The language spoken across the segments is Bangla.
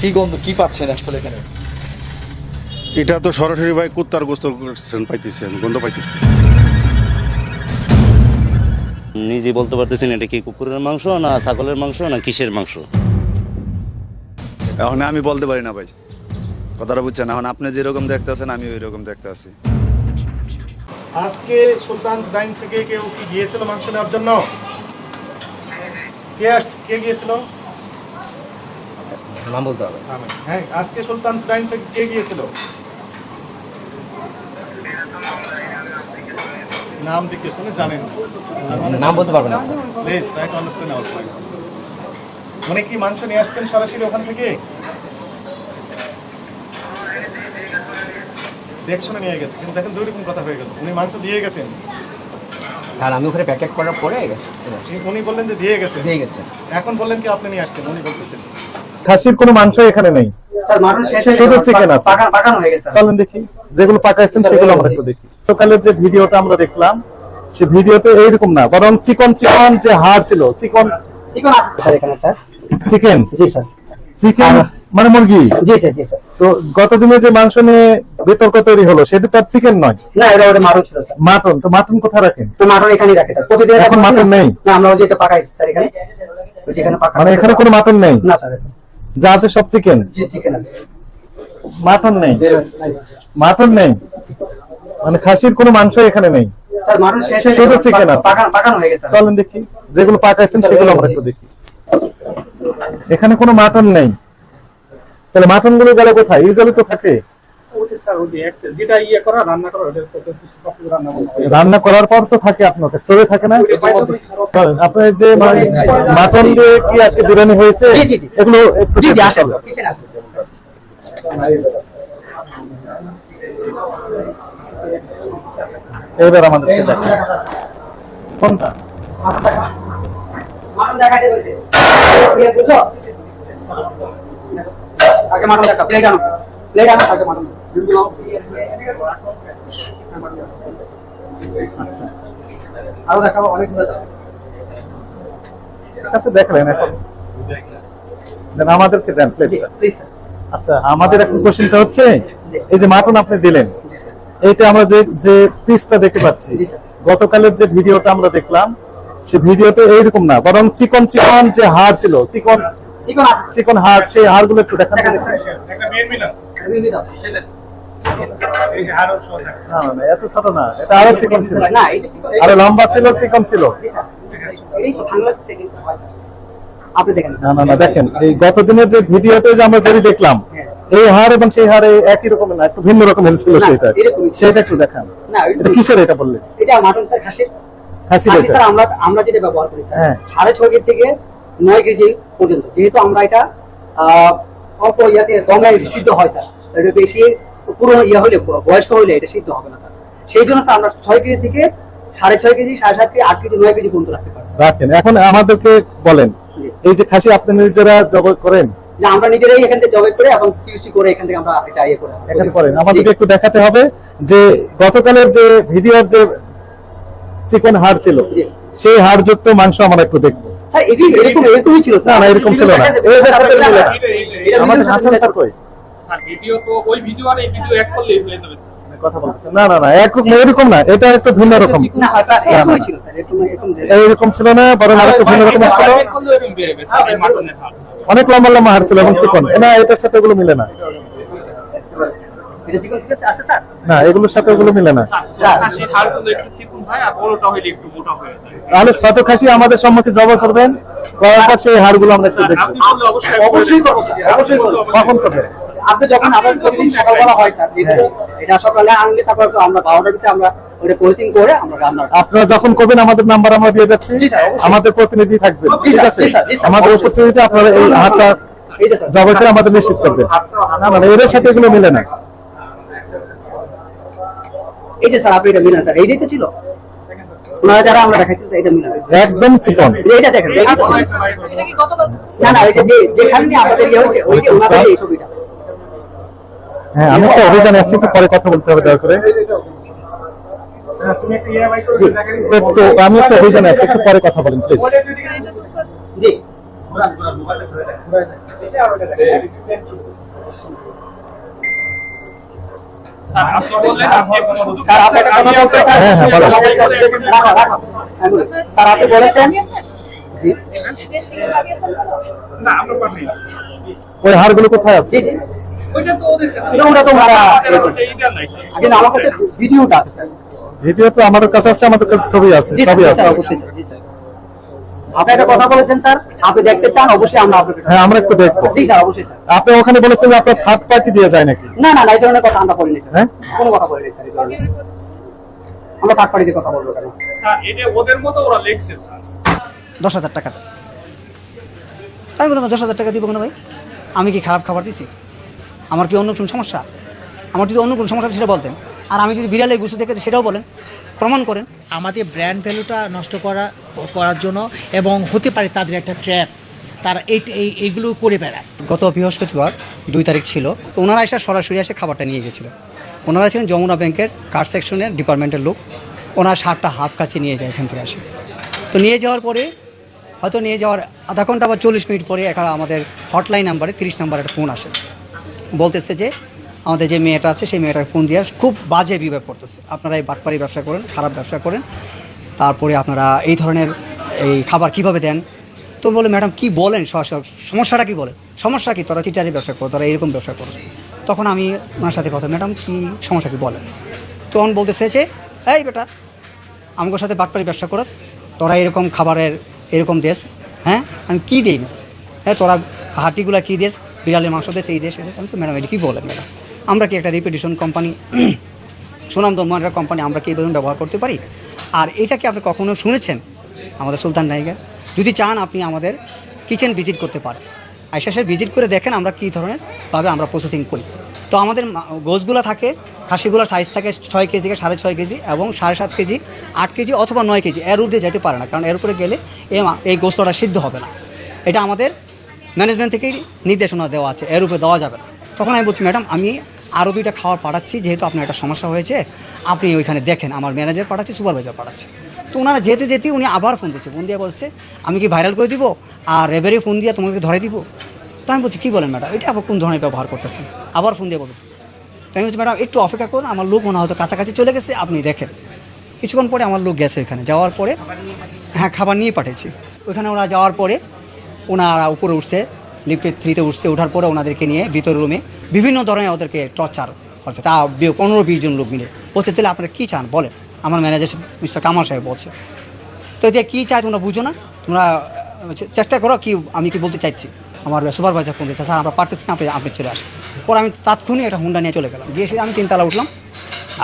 কি গন্ধ কি পাচ্ছেন আসলে এখানে? এটা তো সরাসরি ভাই কুত্তার গোস্ত করছেন পাইতেছেন গন্ধ পাইতেছেন নিজে বলতে পারতেছেন এটা কি কুকুরের মাংস না ছাগলের মাংস না কিসের মাংস? এখন আমি বলতে পারি না ভাই। কথাটা বুঝছেন এখন আপনি যেরকম দেখতে আছেন আমি ওই রকম দেখতে আছি। আজকে সুলতান ডাইন থেকে কেউ কি গিয়েছিল মাংস নেওয়ার জন্য? কে কে গিয়েছিল? নাম বলতে হবে। হ্যাঁ আজকে সুলতান কে গিয়েছিল? নাম জিজ্ঞেস করলে জানেন। নাম বলতে পারবেন না। Please try to understand our point উনি কি মাংস নিয়ে আসছেন সরাসরি ওখান থেকে? দেখশনে নিয়ে গেছে। কিন্তু দেখেন দুই রকম কথা হয়ে গেল। উনি মাংস দিয়ে গেছেন। স্যার আমি ওখানে প্যাকেট করার পরে উনি বললেন যে দিয়ে গেছেন। দিয়ে গেছে এখন বললেন কি আপনি নিয়ে আসছেন? উনি বলতেছেন। খাসির কোনো মাংস এখানে নেই। শুধু chicken আছে। চলেন দেখি যেগুলো পাকাইছেন সেগুলো আমরা একটু দেখি। সকালের যে ভিডিওটা আমরা দেখলাম সে ভিডিওতে এইরকম না বরং চিকন চিকন যে হাড় ছিল চিকন চিকন আছে এখানে স্যার। চিকেন? জি স্যার। চিকেন মানে মুরগি? জি স্যার জি স্যার। তো গতদিনে যে মাংস নিয়ে বিতর্ক তৈরি হলো সেটা তো চিকেন নয়। না এটা ওটা মাটন ছিল স্যার। মাটন তো মাটন কোথায় রাখেন? তো মাটন এখানেই রাখে স্যার। প্রতিদিন এখন মাটন নেই? না আমরা ওই যে এটা পাকাইছি স্যার এখানে। ওই যে পাকা মানে এখানে কোনো মাটন নেই? না স্যার যা আছে সব চিকেন মাটন নেই। মাটন নেই? মানে খাসির কোনো মাংস এখানে নেই। শুধু। আছে। স্যার। চলেন দেখি। যেগুলো পাকাইছেন সেগুলো আমরা একটু দেখি। এখানে কোনো মাটন নেই। তাহলে মাটনগুলো গেলে কোথায়? ইউজুয়ালি তো থাকে। রান্না করার পর তো থাকে আপনার স্টোরে থাকে না আপনার যে মানে মাটন দিয়ে কি আজকে বিরিয়ানি হয়েছে। এগুলো একটু। এবার আমাদেরকে দেখেন কোনটা? আগে মাটন দেখা প্লেট আনো প্লেট আনো আগে মাটন আচ্ছা। আরও দেখাবো অনেক আচ্ছা দেখলেন এখন। দেন আমাদেরকে দেন প্লেটটা আচ্ছা আমাদের এখন কোশ্চেনটা হচ্ছে এই যে মাটন আপনি দিলেন এইটা আমরা যে যে পিসটা দেখতে পাচ্ছি গতকালের যে ভিডিওটা আমরা দেখলাম সে ভিডিওতে এইরকম না বরং চিকন চিকন যে হাড় ছিল চিকন চিকন হাড় সেই হাড়গুলো একটু দেখান। না না না এত ছোট না এটা আরও চিকন ছিল। না এটা চিকন। আরও লম্বা ছিল চিকন ছিল। এই তো ঠান্ডা লাগছে কিন্তু। হয়। আপনি দেখেন। না না না দেখেন এই গতদিনের যে ভিডিওতে যে আমরা যেটি দেখলাম এই হাড় এবং সেই হাড়ে একই রকমের না একটু ভিন্ন রকমের ছিল সেটা সেটা একটু দেখান। এটা কিসের এটা বললেন এটা মাটন স্যার খাসির। খাসির খাসি স্যার আমরা আমরা যেটা ব্যবহার করি স্যার হ্যাঁ। সাড়ে ছয় কেজি থেকে নয় কেজি পর্যন্ত। যেহেতু আমরা এটা আহ, অল্প ইয়াতে দমে সিদ্ধ হয় স্যার। এটা বেশি পুরো ইয়ে হলে বয়স্ক হলে এটা সিদ্ধ হবে না স্যার। সেই জন্য স্যার আমরা ছয় কেজি থেকে সাড়ে ছয় কেজি সাড়ে সাত কেজি আট কেজি নয় কেজি পর্যন্ত রাখতে রাখেন। এখন আমাদেরকে বলেন এই যে খাসি আপনি নিজেরা জবাই করেন? যে আমরা নিজেরাই এখান থেকে জবাই করে এবং কিউসি করে এখান থেকে আমরা এটা ইয়ে করে এখানে করেন। আমাদেরকে একটু দেখাতে হবে যে গতকালের যে ভিডিওর যে চিকন হাড় ছিল সেই হাড় যুক্ত মাংস আমরা একটু দেখব। স্যার এরকম এরকমই ছিল না স্যার এরকম ছিল না। আমাদের হাসান স্যার কই? স্যার ভিডিও তো ওই ভিডিও আর এই ভিডিও এক করলেই হয়ে যাবে কথা বলতেছেন না না না একরকম এরকম না এটা একটু ভিন্ন রকম। না স্যার এরকমই ছিল স্যার এরকম এরকম ছিল না বরং আরেকটু ভিন্ন রকমের ছিল। এক করলেও এরকম বেরোবে স্যার এই মাটনের হাড় অনেক লম্বা লম্বা হাড় ছিল এবং চিকন। না এটার সাথে ওগুলো মিলে না। এটা চিকন ঠিক আছে আছে স্যার? না এগুলোর সাথে ওগুলো মিলে না। স্যার খাসির হাড়গুলো একটু চিকন আর বড়টা হইলে একটু মোটা যায়। তাহলে শত খাসি আমাদের সম্মুখে জবা করবেন করার পর সেই হাড়গুলো আমরা একটু দেখব। অবশ্যই অবশ্যই অবশ্যই করব। কখন করবেন? আপনি যখন আবার প্রতিদিন সকালবেলা হয় স্যার এটা সকালে আনলে তারপর আমরা বারোটার ভিতরে আমরা ওটা পলিসিং করে আমরা রান্না আপনারা যখন করবেন আমাদের নাম্বার আমরা দিয়ে যাচ্ছি। আমাদের প্রতিনিধি থাকবে ঠিক আছে? আমাদের উপস্থিতিতে আপনারা এই হাতটা জবাই করে আমাদের নিশ্চিত করবেন। না মানে এদের সাথে এগুলো মিলে না। এই যে স্যার আপনি এটা মিলান স্যার। এইটাই তো ছিল ওনারা যারা আমরা দেখাচ্ছি এটা মিলান। একদম চিকন। এইটা দেখেন না না ওইটা যে যেখানে আমাদের ইয়ে হয়েছে ওই যে ওনাদের এই ছবিটা। হ্যাঁ আমি একটা অভিযানে আছি একটু পরে কথা বলতে হবে দয়া করে। একটু আমি একটা অভিযানে আছি একটু পরে কথা বলেন প্লিজ জি। স্যার আপনি বললেন আপনি শুধু স্যার আপনি একটা কথা বলতে স্যার হ্যাঁ, হ্যাঁ, বলো। রাখো, রাখো। আমি বলি, স্যার আপনি বলেছেন ওই হাড়গুলো কোথায় আছে? জি জি তো ওদের কাছে। ওটা তো ওনারা কিন্তু আমার কাছে ভিডিওটা আছে স্যার। ভিডিও তো আমাদের কাছে আছে আমাদের কাছে ছবি আছে সবই আছে। অবশ্যই স্যার, আপনি একটা কথা বলেছেন স্যার? আপনি দেখতে চান অবশ্যই আমরা আপনাকে হ্যাঁ আমরা একটু দেখব। জি স্যার অবশ্যই স্যার। আপনি ওখানে বলেছেন যে আপনার থার্ড পার্টি দিয়ে যায় নাকি? না না না এই ধরনের কথা আমরা বলিনি স্যার। হ্যাঁ? কোনো কথা বলিনি স্যার এই ধরনের। আমরা থার্ড পার্টিতে কথা বলব কেন? স্যার এটা ওদের মতো ওরা লেখছে স্যার। দশ হাজার টাকা। দেন। আমি বললাম দশ হাজার টাকা দিব কেন ভাই? আমি কি খারাপ খাবার দিছি? আমার কি অন্য কোনো সমস্যা? আমার যদি অন্য কোনো সমস্যা সেটা বলতেন। আর আমি যদি বিড়ালের গুছু দেখে সেটাও বলেন প্রমাণ করেন। আমাদের ব্র্যান্ড ভ্যালুটা নষ্ট করা করার জন্য এবং হতে পারে তাদের একটা ট্র্যাপ তারা এই এই- এইগুলো করে বেড়ায়। গত বৃহস্পতিবার দুই তারিখ ছিল তো ওনারা এসে সরাসরি এসে খাবারটা নিয়ে গেছিল। ওনারা ছিলেন যমুনা ব্যাংকের কার্ড সেকশনের ডিপার্টমেন্টের লোক। ওনার সাতটা হাফ কাছে নিয়ে যায় এখান থেকে আসে। তো নিয়ে যাওয়ার পরে হয়তো নিয়ে যাওয়ার আধা ঘণ্টা বা চল্লিশ মিনিট পরে এখানে আমাদের হটলাইন নাম্বারে তিরিশ নাম্বার একটা ফোন আসে। বলতেছে যে, আমাদের যে মেয়েটা আছে, সেই মেয়েটার ফোন দিয়ে খুব বাজে বিভাগ করতেছে। আপনারা এই বাটপারি ব্যবসা করেন, খারাপ ব্যবসা করেন। তারপরে আপনারা এই ধরনের, এই খাবার কীভাবে দেন? তো বলে, ম্যাডাম, কি বলেন? সমস্যাটা কি বলেন? সমস্যা কি? তোরা চিটারি ব্যবসা করো, তারা এরকম ব্যবসা করো। তখন আমি ওনার সাথে কথা, ম্যাডাম, কি সমস্যা কি বলেন? তখন বলতেছে যে, এই বেটা আমাদের সাথে বাটপারি ব্যবসা করস, তোরা এরকম খাবারের, এরকম দেশ হ্যাঁ? আমি কী দিই হ্যাঁ তোরা হাটিগুলা কী দেশ? বিড়ালের মাংস দেশ এই দেশে আমি তো ম্যাডাম, এটা কী বলেন ম্যাডাম? আমরা কি একটা রিপিটেশন কোম্পানি সুনাম দম্মানের কোম্পানি আমরা কি বেতন ব্যবহার করতে পারি? আর এটা কি আপনি কখনো শুনেছেন? আমাদের সুলতান নাইগা যদি চান আপনি আমাদের কিচেন ভিজিট করতে পারেন। আইসাসের ভিজিট করে দেখেন আমরা কী ধরনের ভাবে আমরা প্রসেসিং করি। তো আমাদের গোছগুলো থাকে, খাসিগুলোর সাইজ থাকে ছয় কেজি থেকে সাড়ে ছয় কেজি এবং সাড়ে সাত কেজি, আট কেজি অথবা নয় কেজি। এর ঊর্ধ্বে যেতে পারে না, কারণ এর উপরে গেলে এই গোস্তটা সিদ্ধ হবে না। এটা আমাদের ম্যানেজমেন্ট থেকেই নির্দেশনা দেওয়া আছে, এর উপরে দেওয়া যাবে না। তখন আমি বলছি, ম্যাডাম, আমি আরও দুইটা খাবার পাঠাচ্ছি, যেহেতু আপনার একটা সমস্যা হয়েছে, আপনি ওইখানে দেখেন, আমার ম্যানেজার পাঠাচ্ছি সুপারভাইজার পাঠাচ্ছি। তো ওনারা যেতে যেতে উনি আবার ফোন দিচ্ছে ফোন দিয়ে বলছে, আমি কি ভাইরাল করে দিব? আর রেবেরে ফোন দিয়ে তোমাকে ধরে দিব? তো আমি বলছি, কী বলেন ম্যাডাম? এটা আবার কোন ধরনের ব্যবহার করতেছেন? আবার ফোন দিয়ে বলতেছে। আমি বলছি, ম্যাডাম, একটু অপেক্ষা করুন, আমার লোক মনে হয়তো কাছাকাছি চলে গেছে, আপনি দেখেন। কিছুক্ষণ পরে আমার লোক গেছে ওখানে যাওয়ার পরে হ্যাঁ খাবার নিয়ে পাঠিয়েছি। ওইখানে ওরা যাওয়ার পরে ওনারা উপরে উঠছে লিফটের থ্রিতে উঠছে ওঠার পরে ওনাদেরকে নিয়ে ভিতর রুমে বিভিন্ন ধরনের ওদেরকে টর্চার করছে। তা পনেরো বিশ জন লোক মিলে। বলছে, তাহলে আপনারা কী চান? বলেন। আমার ম্যানেজার মিস্টার কামাল সাহেব বলছে, তো যে কী চাই তোমরা বুঝো না। তোমরা চেষ্টা করো কি, আমি কি বলতে চাইছি। আমার সুপারভাইজার ফোন দিয়েছে স্যার, আমরা পারতেছি না, আপনি আপনি চলে আসেন। পরে আমি তাৎক্ষণিক একটা হুন্ডা নিয়ে চলে গেলাম। গিয়ে সেটা আমি তিনতলা উঠলাম।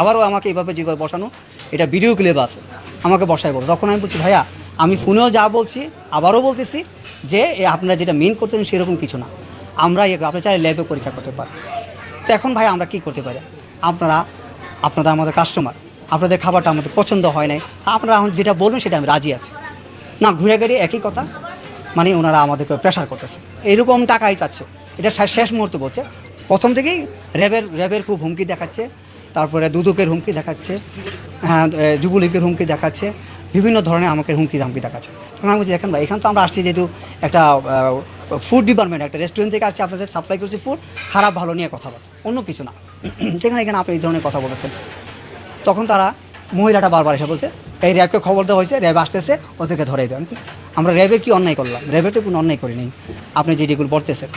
আবারও আমাকে এইভাবে যেভাবে বসানো, এটা ভিডিও ক্লিপ আছে। আমাকে বসায় বলো তখন আমি বলছি, ভাইয়া আমি ফোনেও যা বলছি, আবারও বলতেছি যে আপনারা যেটা মেন করতেন সেরকম কিছু না। আমরা এ- আপনি চাইলে ল্যাবে পরীক্ষা করতে পারেন। তো এখন ভাই আমরা কি করতে পারি? আপনারা আপনারা আমাদের কাস্টমার আপনাদের খাবারটা আমাদের পছন্দ হয় নাই। আপনারা এখন যেটা বলবেন সেটা আমি রাজি আছি। না, ঘুরে গেড়ে একই কথা মানে ওনারা আমাদেরকে প্রেশার করতেছে। এরকম টাকাই চাচ্ছে। এটা শেষ- মুহূর্তে বলছে। প্রথম থেকেই র্যাবের র্যাবের খুব হুমকি দেখাচ্ছে। তারপরে দুদকের হুমকি দেখাচ্ছে। হ্যাঁ যুবলীগের হুমকি দেখাচ্ছে। বিভিন্ন ধরনের আমাকে হুমকি ধামকি দেখাচ্ছে। তখন আমি বলছি, দেখেন ভাই, এখানে তো আমরা আসছি যেহেতু একটা ফুড ডিপার্টমেন্ট একটা রেস্টুরেন্ট থেকে আসছি, আপনাদের সাপ্লাই করছি ফুড খারাপ, ভালো নিয়ে কথা বলতে। অন্য কিছু না। যেখানে এখানে আপনি এই ধরনের কথা বলেছেন। তখন তারা মহিলাটা বারবার এসে বলছে, এই র্যাবকে খবর দেওয়া হয়েছে, র্যাব আসতেছে, ওদেরকে ধরে দেবেন আমরা র্যাবের কি অন্যায় করলাম? র্যাবের তো কোনো অন্যায় করিনি। আপনি যে যেটিগুলো বলতেছেন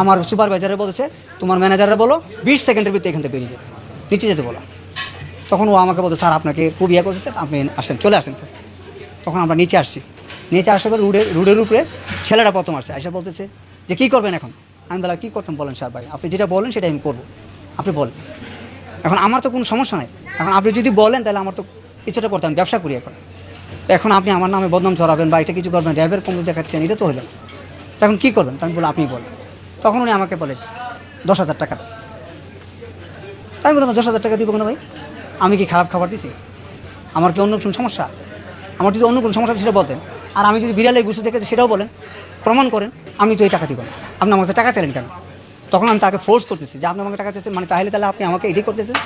আমার সুপারভাইজারে বলেছে তোমার ম্যানেজারে বলো, বিশ সেকেন্ডের ভিতরে এখান থেকে বেরিয়ে যেতে নিচে যেতে বলো। তখন ও আমাকে বলতো, স্যার, আপনাকে খুব ইয়ে করছে, স্যার, আপনি আসেন, চলে আসেন, স্যার। তখন আমরা নিচে আসছি। নিচে আসার পর রুডে, রুডের উপরে ছেলেটা প্রথম আসছে, এসে বলতেছে যে, কী করবেন এখন? আমি বলা কী করতাম বলেন, স্যার ভাই, আপনি যেটা বলেন সেটা আমি করব, আপনি বলেন। এখন আমার তো কোনো সমস্যা নাই, এখন আপনি যদি বলেন তাহলে আমার তো কিছুটা করতাম ব্যবসা করি এখন। এখন আপনি আমার নামে বদনাম ছড়াবেন বা এটা কিছু করবেন, র্যাবের কমে দেখাচ্ছেন, এটা তো হলো। না। তো এখন কী করবেন? আমি বলি আপনি বলেন। তখন উনি আমাকে বলে, দশ হাজার টাকা আমি বললাম, দশ হাজার টাকা দিব কেন ভাই? আমি কি খারাপ খাবার দিছি? আমার কি অন্য কোনো সমস্যা? আমার যদি অন্য কোনো সমস্যা সেটা বলতেন। আর আমি যদি বিড়ালের গুছু দেখে সেটাও বলেন। প্রমাণ করেন, আমি তো এই টাকা দিব আপনি আমার টাকা চাইলেন কেন? তখন আমি তাকে ফোর্স করতেছি যে আপনি আমাকে টাকা চাইছেন মানে তাহলে তাহলে আপনি আমাকে এটাই করতেছেন।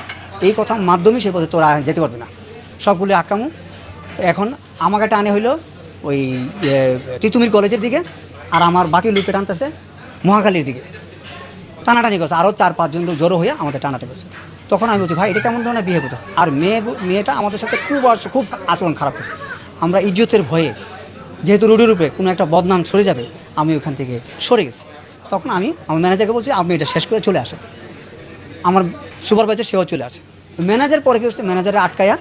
এই কথার মাধ্যমে সে বলছে তোরা যেতে পারবে না। সবগুলো আটকামু এখন আমাকে টানে হইল ওই তিতুমির কলেজের দিকে, আর আমার বাকি লুকে টানতেছে মহাকালীর দিকে। টানাটানি করছে। আরও চার পাঁচজন লোক জড়ো হয়ে আমাদের টানাটানি করছে। তখন আমি বলছি, ভাই, এটা কেমন ধরনের বিয়ে করতেছে? আর মেয়ে মেয়েটা আমাদের সাথে খুব খুব আচরণ খারাপ করছে। আমরা ইজ্জতের ভয়ে, যেহেতু রুডির উপরে কোনো একটা বদনাম সরে যাবে, আমি ওখান থেকে সরে গেছি। তখন আমি, আমার ম্যানেজারকে বলছি, আপনি এটা শেষ করে চলে আসেন। আমার সুপারভাইজার সেও চলে আসে। ম্যানেজার পরে কি হচ্ছে ম্যানেজারে আটকায়া,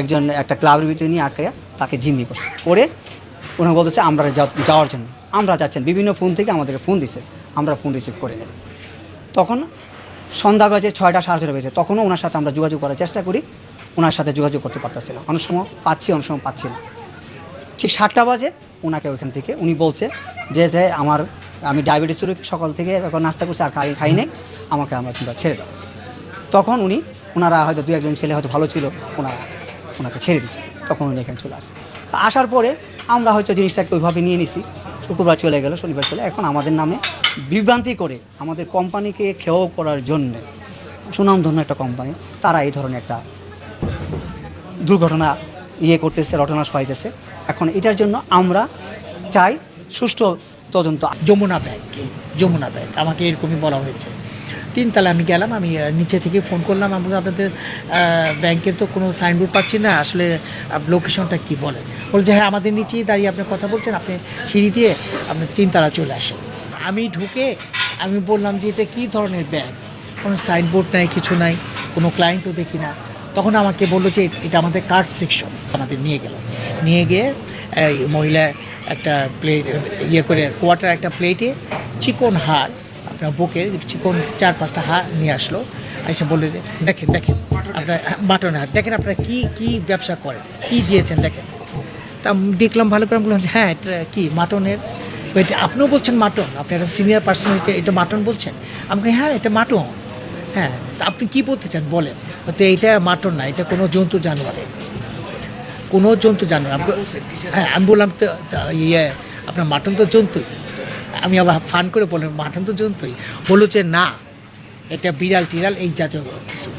একজন, একটা ক্লাবের ভিতরে নিয়ে আটকায়া তাকে জিম্মি করছে। করে ওনাকে বলতেছে, আমরা যাওয়ার জন্য, আমরা যাচ্ছেন। বিভিন্ন ফোন থেকে আমাদেরকে ফোন দিছে। আমরা ফোন রিসিভ করে নেব তখন সন্ধ্যা বাজে ছয়টা, সাড়ে ছটা বেজে। তখনও ওনার সাথে আমরা যোগাযোগ করার চেষ্টা করি। ওনার সাথে যোগাযোগ করতে পারতেছিলাম অনেক সময় পাচ্ছি, অনেক সময় পাচ্ছি না। ঠিক সাতটা বাজে ওনাকে ওইখান থেকে উনি বলছে যে যে আমার, আমি ডায়াবেটিস রোগী, সকাল থেকে এখন নাস্তা করছি, আর খাই খাই নেই। আমাকে আমরা তোমরা ছেড়ে দাও তখন উনি, ওনারা হয়তো দু একজন ছেলে হয়তো ভালো ছিল, ওনারা ওনাকে ছেড়ে দিচ্ছে তখন উনি এখানে চলে আসে। আসার পরে আমরা হয়তো জিনিসটাকে ওইভাবে নিয়ে নিছি। শুক্রবার চলে গেল, শনিবার চলে। এখন আমাদের নামে বিভ্রান্তি করে আমাদের কোম্পানিকে খেয়েও করার জন্যে সুনামধন্য একটা কোম্পানি, তারা এই ধরনের একটা দুর্ঘটনা ইয়ে করতেছে, রটনা সহাইতেছে এখন এটার জন্য আমরা চাই সুষ্ঠু তদন্ত। যমুনা ব্যাংক যমুনা ব্যাংক, আমাকে এরকমই বলা হয়েছে। তিনতলা আমি গেলাম আমি নিচে থেকে ফোন করলাম আমি বললাম, আপনাদের ব্যাংকের তো কোনো সাইনবোর্ড পাচ্ছি না আসলে লোকেশনটা কি বলেন বলছে হ্যাঁ আমাদের নিচেই দাঁড়িয়ে আপনি কথা বলছেন আপনি সিঁড়ি দিয়ে আপনি তিনতলা চলে আসেন। আমি ঢুকে আমি বললাম যে এটা কী ধরনের ব্যাংক কোনো সাইনবোর্ড নাই কিছু নাই কোনো ক্লায়েন্টও দেখি না। তখন আমাকে বলল যে এটা আমাদের কার্ড সেকশন আমাদের নিয়ে গেল। নিয়ে গিয়ে মহিলা একটা প্লেট ইয়ে করে কোয়াটার একটা প্লেটে চিকন হাড় বুকে চিকন চার পাঁচটা হাড় নিয়ে আসলো। এসে বলল যে, দেখেন দেখেন, আপনার মাটন হাড় দেখেন আপনারা কী কী ব্যবসা করেন, কী দিয়েছেন, দেখেন। তা দেখলাম ভালো করে বললাম যে হ্যাঁ এটা কী, মাটনের? এটা আপনিও বলছেন মাটন, আপনি একটা সিনিয়র পার্সন এটা মাটন বলছেন? আমাকে হ্যাঁ এটা মাটন। হ্যাঁ তা আপনি কী বলতে চান, বলেন। তো এইটা মাটন না, এটা কোনো জন্তু জানোয়ারের কোনো জন্তু জানোয়ার, আমি হ্যাঁ আমি বললাম তো ইয়ে আপনার মাটন তো জন্তুই। আমি আবার ফান করে বললাম মাটন তো জন্তুই। বলল যে, না, এটা বিড়াল টিড়াল এই জাতীয় কিছু।